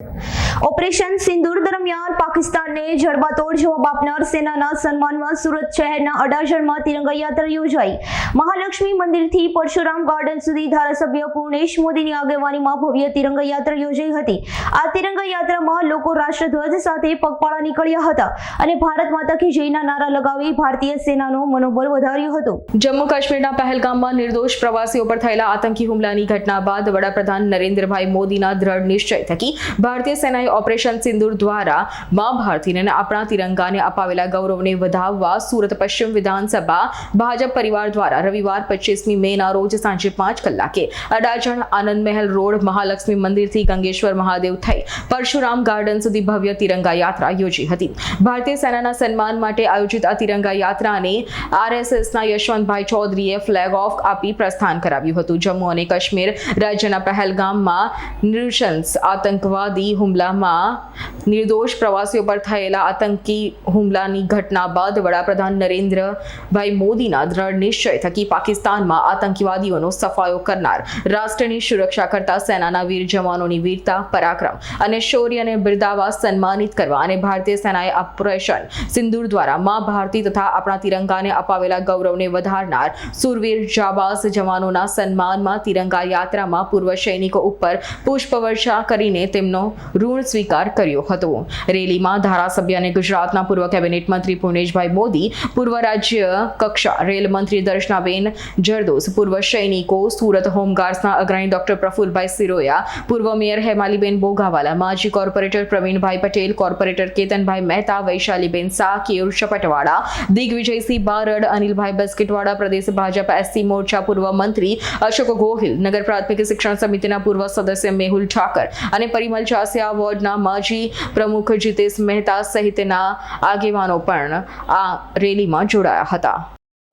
you operation સિંદૂર દરમિયાન પાકિસ્તાનને જડબાતોડ જવાબ આપનાર સેનાના સન્માનમાં સુરત શહેરના અડાજણમાં તિરંગા યાત્રા યોજાઈ. મહાલક્ષ્મી મંદિરથી પરશુરામ ગાર્ડન સુધી ધારાસભ્ય પૂર્ણેશ મોદીની આગેવાનીમાં ભવ્ય તિરંગા યાત્રા યોજાઈ હતી. આ તિરંગા યાત્રામાં લોકો રાષ્ટ્રધ્વજ સાથે પગપાળા નીકળ્યા હતા અને ભારત માતા કી જયના નારા લગાવી ભારતીય સેનાનું મનોબળ વધાર્યું હતું. જમ્મુ કાશ્મીરના પહેલગામમાં નિર્દોષ પ્રવાસીઓ પર થયેલા આતંકી હુમલાની ઘટના બાદ વડાપ્રધાન નરેન્દ્રભાઈ મોદીના દ્રઢ નિશ્ચય થકી ભારતીય સેનાએ ઓપરેશન સિંદૂર દ્વારા મા ભારતીને આપણા તિરંગાને અપાવેલા ગૌરવને વધાવવા સુરત પશ્ચિમ વિધાનસભા ભાજપ પરિવાર દ્વારા રવિવાર પચીસમી મેના રોજ સાંજે પાંચ કલાકે અડાજણ આનંદ મહેલ રોડ મહાલક્ષ્મી મંદિરથી ગંગેશ્વર મહાદેવ થઈ પરશુરામ ગાર્ડન સુધી ભવ્ય તિરંગા યાત્રા યોજી હતી. ભારતીય સેનાના સન્માન માટે આયોજિત આ તિરંગા યાત્રાને આરએસએસના યશવંતભાઈ ચૌધરીએ ફ્લેગ ઓફ આપી પ્રસ્થાન કરાવ્યું હતું. જમ્મુ અને કાશ્મીર રાજ્યના પહેલગામમાં નૃશંસ, આતંકવાદી હુમલામાં નિર્દોષ પ્રવાસીઓ પર થયેલા આતંકી હુમલાની ઘટના બાદ વડાપ્રધાન નરેન્દ્રભાઈ મોદીના દ્રઢ નિશ્ચય થકી પાકિસ્તાનમાં આતંકવાદીઓનો સફાયો કરનાર રાષ્ટ્રની સુરક્ષા કરતા સેનાના વીર જવાનોની વીરતા, પરાક્રમ અને શૌર્યને બિરદાવવા સન્માનિત કરવા અને ભારતીય સેનાએ ઓપરેશન સિંદૂર દ્વારા મા ભારતી તથા આપણા તિરંગાને અપાવેલા ગૌરવને વધારનાર સુરવીર જાબાઝ જવાનોના સન્માનમાં તિરંગા યાત્રામાં પૂર્વ સૈનિકો ઉપર પુષ્પવર્ષા કરીને તેમનો ઋણ સ્વીકાર કર્યો હતો. રેલીમાં ધારાસભ્ય અને ગુજરાતના પૂર્વ કેબિનેટ મંત્રી પુણેશભાઈ મોદી, પૂર્વ રાજ્ય કક્ષા રેલ મંત્રી દર્શનાબેન જરદોસ, પૂર્વ સૈનિકો, સુરત હોમગાર્ડ્સના અગ્રણી ડોક્ટર પ્રફુલભાઈ સિરોયા, પૂર્વ મેયર હેમાલીબેન બોગાવાલા, માજી કોર્પોરેટર પ્રવીણભાઈ પટેલ, કોર્પોરેટર કેતનભાઈ મહેતા, વૈશાલીબેન શાહ કેયુર પટવાડા દિગ્વિજયસિંહ બારડ, અનિલભાઈ બસ્કીટવાડા પ્રદેશ ભાજપ એસસી મોરચા પૂર્વ મંત્રી અશોક ગોહિલ, નગર પ્રાથમિક શિક્ષણ સમિતિના પૂર્વ સદસ્ય મેહુલ ઠાકર અને પરિમલ ચાસિયા વોર્ડના માજી પ્રમુખ જીતેશ મહેતા સહિતના આગેવાનો પણ આ રેલીમાં જોડાયા હતા.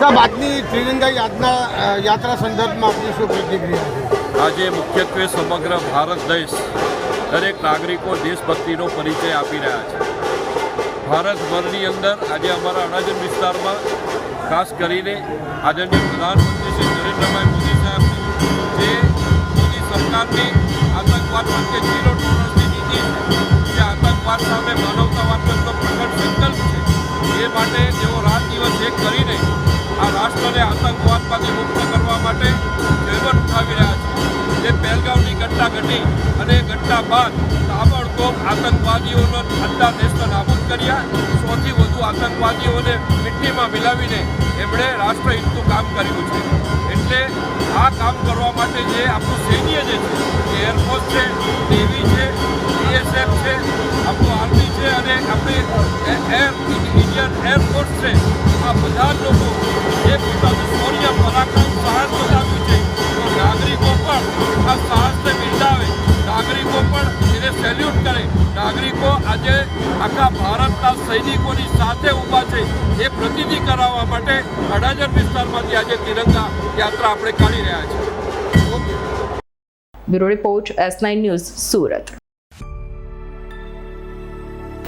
આજની ત્રિરંગા યાત્રા યાત્રા સંદર્ભમાં આપની શું પ્રતિક્રિયા આજે મુખ્યત્વે સમગ્ર ભારત દેશ દરેક નાગરિકો દેશભક્તિનો પરિચય આપી રહ્યા છે. ભારતભરની અંદર આજે અમારા અડાજણ વિસ્તારમાં ખાસ કરીને આદરણીય પ્રધાનમંત્રી શ્રી નરેન્દ્રભાઈ મોદી સાહેબ જે મોદી સરકારની આતંકવાદ પ્રત્યે ઝીરો આતંકવાદ સામે માનવતાવાદ કરતો પ્રગટ સંકલ્પ છે એ માટે તેઓ રાત દિવસ એક કરીને આ રાષ્ટ્રને આતંકવાદમાંથી મુક્ત કરવા માટે જહેમત ઉઠાવી રહ્યા છે જે પહેલગામની ઘટના ઘટી અને ઘટના બાદ તાબડતોબ આતંકવાદીઓનો આખા દેશને નાબૂદ કર્યા સૌથી વધુ આતંકવાદીઓને મિટ્ટીમાં મિલાવીને એમણે રાષ્ટ્રહિતનું કામ કર્યું છે એટલે આ કામ કરવા માટે જે આપણું સૈન્ય જે છે એ એરફોર્સ છે નેવી છે એર ઇન્ડિયન એરફોર્સ છે આ બધા લોકો જે પોતાનું છે. તો નાગરિકો પણ આ સાહસને બિરદાવે. નાગરિકો પણ એને સેલ્યુટ કરે. નાગરિકો આજે આખા ભારતના સૈનિકોની સાથે ઊભા છે. એ પ્રતિનિધિ કરાવવા માટે અડાજણ વિસ્તારમાંથી આજે તિરંગા યાત્રા આપણે કાઢી રહ્યા છીએ. Bureau report S nine news Surat.